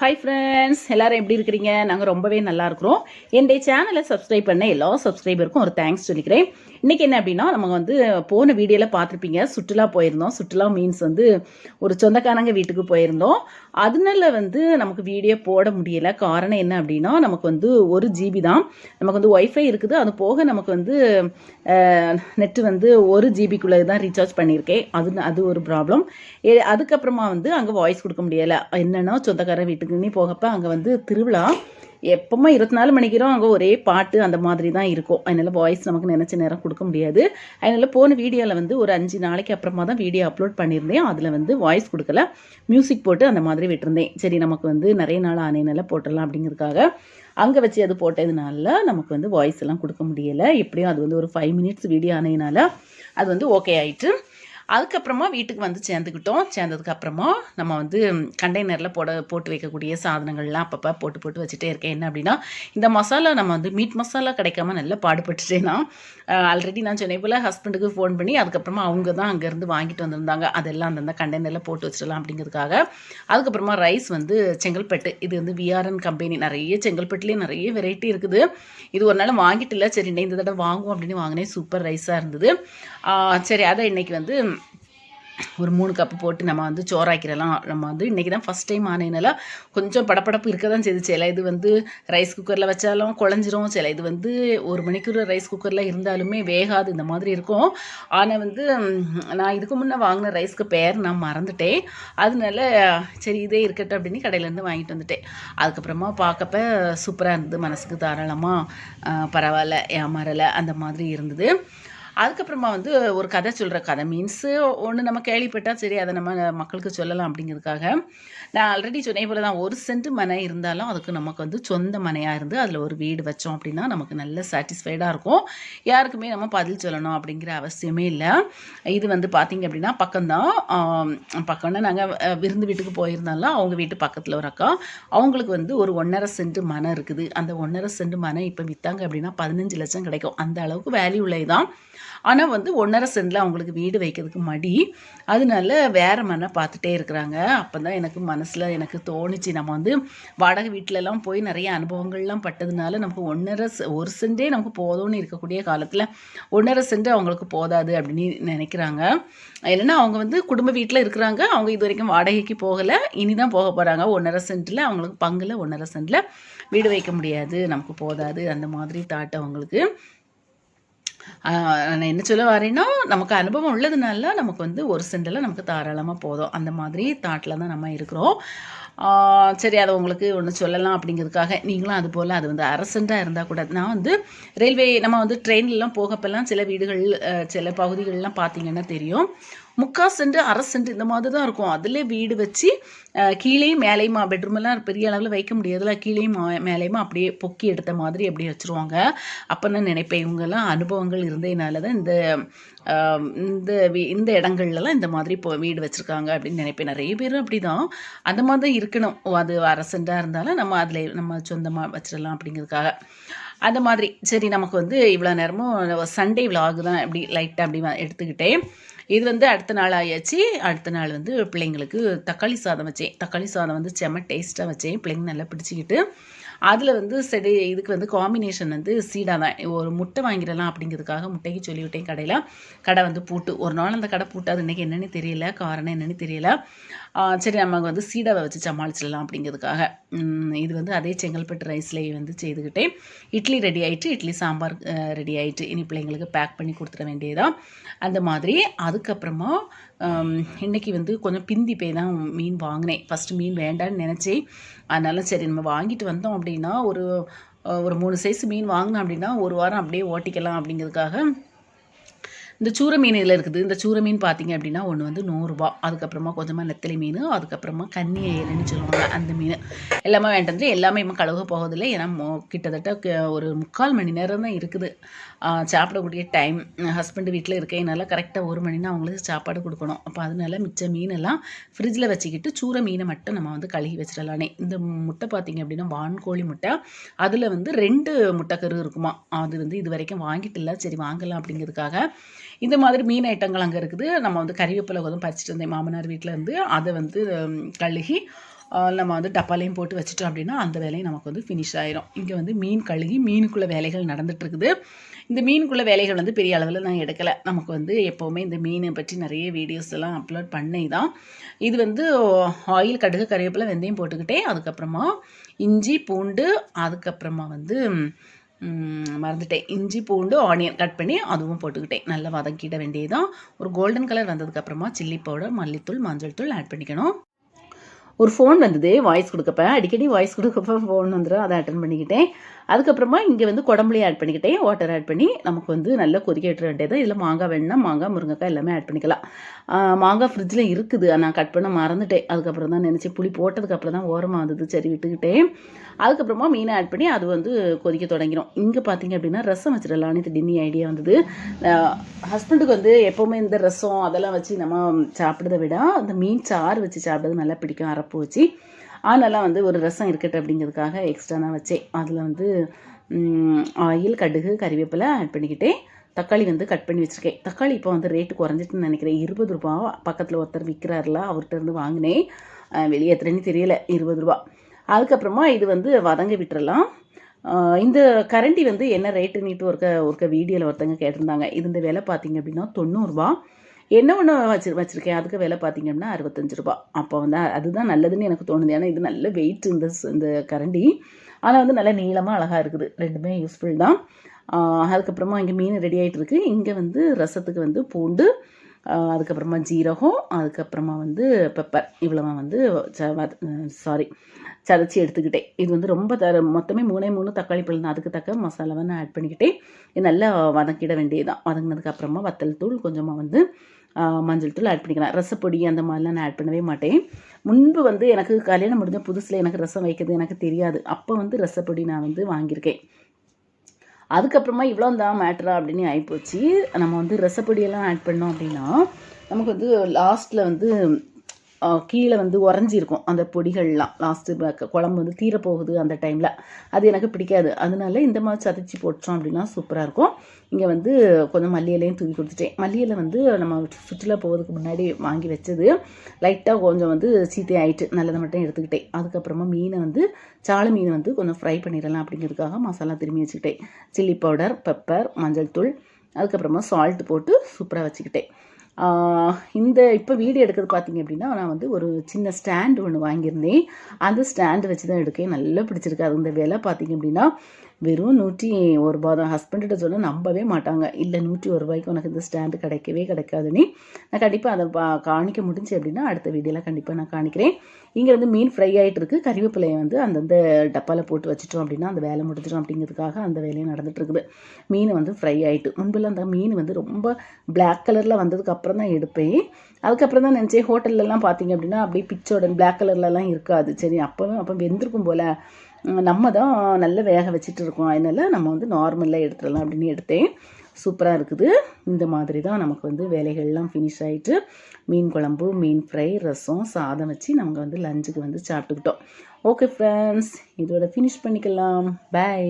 Hi friends எல்லோரும் எப்படி இருக்கிறீங்க? நாங்கள் ரொம்பவே நல்லா இருக்கிறோம். என்னுடைய சேனலை சப்ஸ்கிரைப் பண்ண எல்லா சப்ஸ்கிரைபருக்கும் ஒரு தேங்க்ஸ் சொல்லிக்கிறேன். இன்றைக்கி என்ன அப்படின்னா நம்ம வந்து போன வீடியோவில் பார்த்துருப்பீங்க. சுற்றுலா போயிருந்தோம். சுற்றுலா மீன்ஸ் வந்து ஒரு சொந்தக்காரங்க வீட்டுக்கு போயிருந்தோம். அதனால வந்து நமக்கு வீடியோ போட முடியலை. காரணம் என்ன அப்படின்னா நமக்கு வந்து ஒரு ஜிபி தான். நமக்கு வந்து ஒய்ஃபை இருக்குது. அது போக நமக்கு வந்து நெட்டு வந்து ஒரு ஜிபிக்குள்ளே தான் ரீசார்ஜ் பண்ணியிருக்கேன். அது அது ஒரு ப்ராப்ளம் அதுக்கப்புறமா வந்து அங்கே வாய்ஸ் கொடுக்க முடியலை. என்னென்னா சொந்தக்காரன் வீட்டுக்கு வீட்டுக்குன்னு போகப்போ அங்கே வந்து திருவிழா. எப்பவுமே இருபத்தி நாலு மணிக்கிறோம் அங்கே ஒரே பாட்டு அந்த மாதிரி தான் இருக்கும். அதனால் வாய்ஸ் நமக்கு நினச்ச நேரம் கொடுக்க முடியாது. அதனால் போன வீடியோவில் வந்து ஒரு அஞ்சு நாளைக்கு அப்புறமா தான் வீடியோ அப்லோட் பண்ணியிருந்தேன். அதில் வந்து வாய்ஸ் கொடுக்கல. மியூசிக் போட்டு அந்த மாதிரி விட்டுருந்தேன். சரி நமக்கு வந்து நிறைய நாள் ஆனையினால போட்டுடலாம் அப்படிங்கிறதுக்காக. அங்கே வச்சு அது போட்டதுனால நமக்கு வந்து வாய்ஸ் எல்லாம் கொடுக்க முடியலை. எப்படியும் அது வந்து ஒரு ஃபைவ் மினிட்ஸ் வீடியோ ஆனையினால அது வந்து ஓகே ஆயிட்டு அதுக்கப்புறமா வீட்டுக்கு வந்து சேர்ந்துக்கிட்டோம். சேர்ந்ததுக்கு அப்புறமா நம்ம வந்து கண்டெய்னரில் போட போட்டு வைக்கக்கூடிய சாதனங்கள்லாம் அப்பப்போ போட்டு போட்டு வச்சுட்டே இருக்கேன். என்ன அப்படின்னா இந்த மசாலா நம்ம வந்து மீட் மசாலா கிடைக்காம நல்லா பாடுபட்டுட்டேன்னா ஆல்ரெடி நான் சென்னை போல் ஹஸ்பண்டுக்கு ஃபோன் பண்ணி அதுக்கப்புறமா அவங்க தான் அங்கேருந்து வாங்கிட்டு வந்திருந்தாங்க. அதெல்லாம் அந்தந்த கண்டெய்னரில் போட்டு வச்சிடலாம் அப்படிங்கிறதுக்காக. அதுக்கப்புறமா ரைஸ் வந்து செங்கல்பட்டு இது வந்து விஆர்என் கம்பெனி நிறைய செங்கல்பட்டுலேயே நிறைய வெரைட்டி இருக்குது. இது ஒரு நாள் வாங்கிட்டு இல்லை. சரி இந்த தடவை வாங்குவோம் அப்படின்னு வாங்கினேன். சூப்பர் ரைஸாக இருந்தது. சரி அதை இன்றைக்கி வந்து ஒரு மூணு கப்பு போட்டு நம்ம வந்து சோறாக்கிறலாம் நம்ம வந்து இன்றைக்கி தான் ஃபஸ்ட் டைம் ஆனதுனால கொஞ்சம் படப்படப்பு இருக்க தான் செய்து. சில இது வந்து ரைஸ் குக்கரில் வச்சாலும் குழஞ்சிரும். சில இது வந்து ஒரு மணிக்கூர் ரைஸ் குக்கரில் இருந்தாலுமே வேகாது. இந்த மாதிரி இருக்கும். ஆனால் வந்து நான் இதுக்கு முன்னே வாங்கின ரைஸ்க்கு பேர் நான் மறந்துட்டேன். அதனால சரி இதே இருக்கட்டும் அப்படின்னு கடையிலேருந்து வாங்கிட்டு வந்துட்டேன். அதுக்கப்புறமா பார்க்கப்ப சூப்பராக இருந்தது. மனசுக்கு தாராளமாக பரவாயில்ல ஏமாறலை. அந்த மாதிரி இருந்தது. அதுக்கப்புறமா வந்து ஒரு கதை சொல்கிற கதை. மீன்ஸு ஒன்று நம்ம கேள்விப்பட்டால் சரி அதை நம்ம மக்களுக்கு சொல்லலாம் அப்படிங்கிறதுக்காக. நான் ஆல்ரெடி சொன்னே போல தான் ஒரு சென்ட் மனை இருந்தாலும் அதுக்கு நமக்கு வந்து சொந்த மனையாக இருந்து அதில் ஒரு வீடு வச்சோம் அப்படின்னா நமக்கு நல்ல சாட்டிஸ்ஃபைடாக இருக்கும். யாருக்குமே நம்ம பதில் சொல்லணும் அப்படிங்கிற அவசியமே இல்லை. இது வந்து பார்த்திங்க அப்படின்னா பக்கம்தான். பக்கம்னா நாங்கள் விருந்து வீட்டுக்கு போயிருந்தாலும் அவங்க வீட்டு பக்கத்தில் ஒரு அக்கா. அவங்களுக்கு வந்து ஒரு ஒன்றரை சென்ட் மனை இருக்குது. அந்த ஒன்றரை சென்ட் மனை இப்போ விற்றாங்க அப்படின்னா பதினஞ்சு லட்சம் கிடைக்கும். அந்த அளவுக்கு வேல்யூ உள்ளது தான் ஆனால் வந்து ஒன்றரை சென்டில் அவங்களுக்கு வீடு வைக்கிறதுக்கு மடி. அதனால வேறு மனை பார்த்துட்டே இருக்கிறாங்க. அப்போ தான் எனக்கு மனசில் எனக்கு தோணுச்சு நம்ம வந்து வாடகை வீட்டிலலாம் போய் நிறைய அனுபவங்கள்லாம் பட்டதுனால நமக்கு ஒன்றரை ஒரு சென்டே நமக்கு போதும்னு இருக்கக்கூடிய காலத்தில் ஒன்றரை சென்ட் அவங்களுக்கு போதாது அப்படின்னு நினைக்கிறாங்க. இல்லைன்னா அவங்க வந்து குடும்ப வீட்டில் இருக்கிறாங்க. அவங்க இது வரைக்கும் வாடகைக்கு போகலை. இனி தான் போக போகிறாங்க ஒன்றரை சென்ட்டில் அவங்களுக்கு பங்கில் ஒன்றரை சென்ட்டில் வீடு வைக்க முடியாது. நமக்கு போதாது. அந்த மாதிரி தாட் அவங்களுக்கு. நான் என்ன சொல்ல வரேன்னா நமக்கு அனுபவம் உள்ளதுனால நமக்கு வந்து ஒரு சென்டில் நமக்கு தாராளமாக போதும். அந்த மாதிரி தாட்டில் தான் நம்ம இருக்கிறோம். சரி அதை உங்களுக்கு ஒன்று சொல்லலாம் அப்படிங்கிறதுக்காக. நீங்களும் அது போல் அது வந்து அரசண்டாக இருந்தால் கூட நான் வந்து ரயில்வே நம்ம வந்து ட்ரெயின்லாம் போகப்பெல்லாம் சில வீடுகள் சில பகுதிகளெலாம் பார்த்தீங்கன்னா தெரியும். முக்கால் சென்ட் அரை சென்ட் இந்த மாதிரி தான் இருக்கும். அதிலே வீடு வச்சு கீழேயும் மேலேயுமா பெட்ரூமெல்லாம் பெரிய அளவில் வைக்க முடியாதுல கீழேயும் மேலேயுமா அப்படியே பொக்கி எடுத்த மாதிரி அப்படியே வச்சுருவாங்க. அப்போ நான் நினைப்பேன் இவங்கெல்லாம் அனுபவங்கள் இருந்ததுனால தான் இந்த இந்த இந்த இடங்கள்லலாம் இந்த மாதிரி இப்போ வீடு வச்சுருக்காங்க அப்படின்னு நினைப்பேன். நிறைய பேரும் அப்படி தான் அந்த மாதிரி தான் இருக்கணும் அது அரசண்டாக இருந்தாலும் நம்ம அதில் நம்ம சொந்தமாக வச்சிடலாம் அப்படிங்கிறதுக்காக. அந்த மாதிரி. சரி நமக்கு வந்து இவ்வளோ நேரமும் சண்டே விலாகு தான். இப்படி லைட்டாக அப்படி எடுத்துக்கிட்டேன். இது வந்து அடுத்த நாள் ஆயாச்சு. அடுத்த நாள் வந்து பிள்ளைங்களுக்கு தக்காளி சாதம் வச்சேன். தக்காளி சாதம் வந்து செம்ம டேஸ்ட்டாக வச்சேன். பிள்ளைங்க நல்லா பிடிச்சிக்கிட்டு. அதில் வந்து செடி இதுக்கு வந்து காம்பினேஷன் வந்து சீடாக தான். ஒரு முட்டை வாங்கிடலாம் அப்படிங்கிறதுக்காக முட்டைக்கு சொல்லிவிட்டேன் கடையில். கடை வந்து பூட்டு. ஒரு நாள் அந்த கடை பூட்டாது. இன்றைக்கி என்னென்னு தெரியல. காரணம் என்னென்னு தெரியல. சரி நம்ம வந்து சீடாவை வச்சு சமாளிச்சிடலாம் அப்படிங்கிறதுக்காக. இது வந்து அதே செங்கல்பட்டு ரைஸ்லேயே வந்து செய்துக்கிட்டேன் இட்லி ரெடி ஆகிட்டு இட்லி சாம்பார் ரெடி ஆகிட்டு இனி பிள்ளைங்களுக்கு பேக் பண்ணி கொடுத்துட வேண்டியதான் அந்த மாதிரி. அதுக்கப்புறமா இன்றைக்கி வந்து கொஞ்சம் பிந்தி போய் தான் மீன் வாங்கினேன். ஃபஸ்ட்டு மீன் வேண்டான்னு நினச்சேன். அதனால் சரி நம்ம வாங்கிட்டு வந்தோம் அப்படின்னா ஒரு ஒரு மூணு சைஸ் மீன் வாங்கினோம் அப்படின்னா ஒரு வாரம் அப்படியே ஓட்டிக்கலாம் அப்படிங்கிறதுக்காக இந்த சூரை மீன் இதில் இருக்குது. இந்த சூரை மீன் பார்த்தீங்க அப்படின்னா ஒன்று வந்து நூறுரூபா அதுக்கப்புறமா கொஞ்சமாக நெத்தலி மீன் அதுக்கப்புறமா கன்னி ஏலன்னு சொல்லுவாங்க அந்த மீன். எல்லாமே வேண்டது எல்லாமே இம்மா கழுவ போகிறதில்ல ஏன்னா கிட்டத்தட்ட ஒரு முக்கால் மணி நேரம் தான் இருக்குது. சாப்பிடக்கூடிய டைம். ஹஸ்பண்ட் வீட்டில் இருக்கேனால கரெக்டாக ஒரு மணினா அவங்களுக்கு சாப்பாடு கொடுக்கணும். அப்போ அதனால மிச்ச மீனெல்லாம் ஃப்ரிட்ஜில் வச்சுக்கிட்டு சூற மீனை மட்டும் நம்ம வந்து கழுகி வச்சிடலானே. இந்த முட்டை பார்த்திங்க அப்படின்னா வான்கோழி முட்டை. அதில் வந்து ரெண்டு முட்டைக்கரு இருக்குமா. அது வந்து இது வரைக்கும் வாங்கிட்டு இல்லை. சரி வாங்கலாம் அப்படிங்கிறதுக்காக இந்த மாதிரி மீன் ஐட்டங்கள் அங்கே இருக்குது. நம்ம வந்து கறிவேப்பிலை கொஞ்சம் பறிச்சிட்டு இருந்தேன் மாமனார் வீட்டில் இருந்து. அதை வந்து கழுகி நம்ம வந்து டப்பாலையும் போட்டு வச்சுட்டோம் அப்படின்னா அந்த வேலையும் நமக்கு வந்து ஃபினிஷ் ஆயிரும். இங்கே வந்து மீன் கழுகி மீனுக்குள்ள வேலைகள் நடந்துட்டுருக்குது. இந்த மீனுக்குள்ள வேலைகள் வந்து பெரிய அளவில் நான் எடுக்கலை. நமக்கு வந்து எப்போவுமே இந்த மீனை பற்றி நிறைய வீடியோஸ் எல்லாம் அப்லோட் பண்ணி தான். இது வந்து ஆயில் கடுகு கறிவேப்பிலை வெந்தயம் போட்டுக்கிட்டே அதுக்கப்புறமா இஞ்சி பூண்டு அதுக்கப்புறமா வந்து மறந்துட்டேன். இஞ்சி பூண்டு ஆனியன் கட் பண்ணி அதுவும் போட்டுக்கிட்டேன். நல்லா வதக்கிட வேண்டியதுதான். ஒரு கோல்டன் கலர் வந்ததுக்கப்புறமா சில்லி பவுடர் மல்லித்தூள் மஞ்சள் தூள் ஆட் பண்ணிக்கணும். ஒரு ஃபோன் வந்தது வாய்ஸ் கொடுக்கப்ப. அடிக்கடி வாய்ஸ் கொடுக்கப்ப ஃபோன் வந்துடும் அதை அட்டன் பண்ணிக்கிட்டேன். அதுக்கப்புறமா இங்கே வந்து குடம்புலையும் ஆட் பண்ணிக்கிட்டேன் வாட்டர் ஆட் பண்ணி நமக்கு வந்து நல்லா கொதிக்க விட்டுற வேண்டியது. இதில் மாங்காய் வேணும்னா மாங்காய் முருங்கைக்காய் எல்லாமே ஆட் பண்ணிக்கலாம். மாங்காய் ஃப்ரிட்ஜில் இருக்குது. நான் கட் பண்ண மறந்துட்டேன். அதுக்கப்புறம் தான் நினச்சி புளி போட்டதுக்கப்புறம் தான் ஓரமாக வந்தது. சரி விட்டுக்கிட்டேன் அதுக்கப்புறமா மீனை ஆட் பண்ணி அது வந்து கொதிக்க தொடங்கிடும் இங்கே பார்த்தீங்க அப்படின்னா ரசம் வச்சிடலான்னு திடீர்னு ஐடியா வந்தது. ஹஸ்பண்டுக்கு வந்து எப்போவுமே இந்த ரசம் அதெல்லாம் வச்சு நம்ம சாப்பிட்றத விட அந்த மீன் சாறு வச்சு சாப்பிட்றது நல்லா பிடிக்கும். அரப்பு வச்சு அதனால வந்து ஒரு ரசம் இருக்கட்டும் அப்படிங்கிறதுக்காக எக்ஸ்ட்ரா நான் வச்சேன். அதில் வந்து ஆயில் கடுகு கறிவேப்பிலை ஆட் பண்ணிக்கிட்டேன். தக்காளி வந்து கட் பண்ணி வச்சுருக்கேன். தக்காளி இப்போ வந்து ரேட்டு குறைஞ்சிட்டுன்னு நினைக்கிறேன். இருபது ரூபா பக்கத்தில் ஒருத்தர் விற்கிறாருல அவர்கிட்ட இருந்து வாங்கினேன். வெளியே எத்தனைன்னு தெரியல. இருபது ரூபா. அதுக்கப்புறமா இது வந்து வதங்க விட்டுறலாம். இந்த கரண்டி வந்து என்ன ரேட்டுன்னுட்டு ஒருக்க ஒருக்க வீடியோவில் ஒருத்தங்க கேட்டிருந்தாங்க. இது இந்த விலை பார்த்தீங்க அப்படின்னா தொண்ணூறுரூவா என்ன ஒன்று வச்சு வச்சுருக்கேன்? அதுக்கு விலை பார்த்தீங்க அப்படின்னா அறுபத்தஞ்சு ரூபா. அப்போ வந்து அதுதான் நல்லதுன்னு எனக்கு தோணுது. ஏன்னா இது நல்ல வெயிட் இந்த இந்த கரண்டி. ஆனால் வந்து நல்லா நீளமாக அழகாக இருக்குது. ரெண்டுமே யூஸ்ஃபுல் தான். அதுக்கப்புறமா இங்கே மீன் ரெடி ஆகிட்டு இருக்கு. இங்கே வந்து ரசத்துக்கு வந்து பூண்டு அதுக்கப்புறமா ஜீரகம் அதுக்கப்புறமா வந்து பெப்பர் இவ்வளோ வந்து சாரி சதைச்சி எடுத்துக்கிட்டேன். இது வந்து ரொம்ப தர மொத்தமே மூணே மூணு தக்காளி பழம் தான் அதுக்கு தக்க மசாலாவை நான் ஆட் பண்ணிக்கிட்டேன். இது நல்லா வதக்கிட வேண்டியதுதான். வதங்கினதுக்கு அப்புறமா வத்தல் தூள் கொஞ்சமாக வந்து மஞ்சள் தூள் ஆட் பண்ணிக்கலாம். ரசப்பொடி அந்த மாதிரிலாம் நான் ஆட் பண்ணவே மாட்டேன். முன்பு வந்து எனக்கு கல்யாணம் முடிஞ்ச புதுசில் எனக்கு ரசம் வைக்கிறது எனக்கு தெரியாது. அப்போ வந்து ரசப்பொடி நான் வந்து வாங்கியிருக்கேன். அதுக்கப்புறமா இவ்வளோ தான் மேட்ரா அப்படின்னு ஆகிப்போச்சு நம்ம வந்து ரசப்பொடியெல்லாம் ஆட் பண்ணோம் அப்படின்னா நமக்கு வந்து லாஸ்ட்டில் வந்து கீழே வந்து உறைஞ்சிருக்கும் அந்த பொடிகள்லாம். லாஸ்ட்டு குழம்பு வந்து தீரப்போகுது அந்த டைமில் அது எனக்கு பிடிக்காது. அதனால இந்த மாதிரி சதைச்சி போட்டோம் அப்படின்னா சூப்பராக இருக்கும். இங்கே வந்து கொஞ்சம் மல்லி தூக்கி தூவி கொடுத்துட்டேன். மல்லியில் வந்து நம்ம சுற்றுலா போகிறதுக்கு முன்னாடி வாங்கி வச்சது. லைட்டாக கொஞ்சம் வந்து சீத்தை ஆயிட்டு நல்லதை மட்டும் எடுத்துக்கிட்டேன். அதுக்கப்புறமா மீனை வந்து சாலை மீனை வந்து கொஞ்சம் ஃப்ரை பண்ணிடலாம் அப்படிங்கிறதுக்காக மசாலா திரும்பி வச்சுக்கிட்டேன். சில்லி பவுடர் பெப்பர் மஞ்சள் தூள் அதுக்கப்புறமா சால்ட் போட்டு சூப்பராக வச்சுக்கிட்டேன். இந்த இப்போ வீடியோ எடுக்கிறது பார்த்தீங்க அப்படின்னா நான் வந்து ஒரு சின்ன ஸ்டாண்டு ஒன்று வாங்கியிருந்தேன். அந்த ஸ்டாண்டு வச்சு தான் எடுக்கேன் நல்லா பிடிச்சிருக்கு. அது இந்த விலை பார்த்தீங்க அப்படின்னா வெறும் நூற்றி ஒரு ரூபா தான். ஹஸ்பண்ட்கிட்ட சொல்ல நம்பவே மாட்டாங்க. இல்லை நூற்றி ஒரு ரூபாய்க்கு உனக்கு இந்த ஸ்டாண்டு கிடைக்கவே கிடைக்காதுன்னு நான் கண்டிப்பாக அதை பா காணிக்க முடிஞ்சு அப்படின்னா அடுத்த வீடியோவில் கண்டிப்பாக நான் காணிக்கிறேன். இங்கே வந்து மீன் ஃப்ரை ஆகிட்டு இருக்கு. கறிவேப்பிலையை வந்து அந்தந்த டப்பாவில் போட்டு வச்சிட்டோம் அப்படின்னா அந்த வேலை முடிஞ்சிடும் அப்படிங்கிறதுக்காக அந்த வேலையும் நடந்துட்டு இருக்குது. மீன் வந்து ஃப்ரை ஆகிட்டு முன்பெல்லாம் அந்த மீன் வந்து ரொம்ப பிளாக் கலரில் வந்ததுக்கு அப்புறம் தான் எடுப்பேன். அதுக்கப்புறம் தான் நினச்சேன் ஹோட்டல்லலாம் பார்த்தீங்க அப்படின்னா அப்படியே பிச்சோட பிளாக் கலர்லலாம் இருக்காது. சரி அப்போவே அப்போ வெந்திருக்கும் போல். நம்ம தான் நல்ல வேக வச்சுட்டு இருக்கோம் அதனால் நம்ம வந்து நார்மலாக எடுத்துடலாம் அப்படின்னு எடுத்தேன். சூப்பராக இருக்குது. இந்த மாதிரி தான் நமக்கு வந்து வேலைகள்லாம் ஃபினிஷ் ஆகிட்டு மீன் குழம்பு மீன் ஃப்ரை ரசம் சாதம் வச்சு நாங்கள் வந்து லஞ்சுக்கு வந்து சாப்பிட்டுக்கிட்டோம். ஓகே ஃப்ரெண்ட்ஸ் இதோட ஃபினிஷ் பண்ணிக்கலாம். பை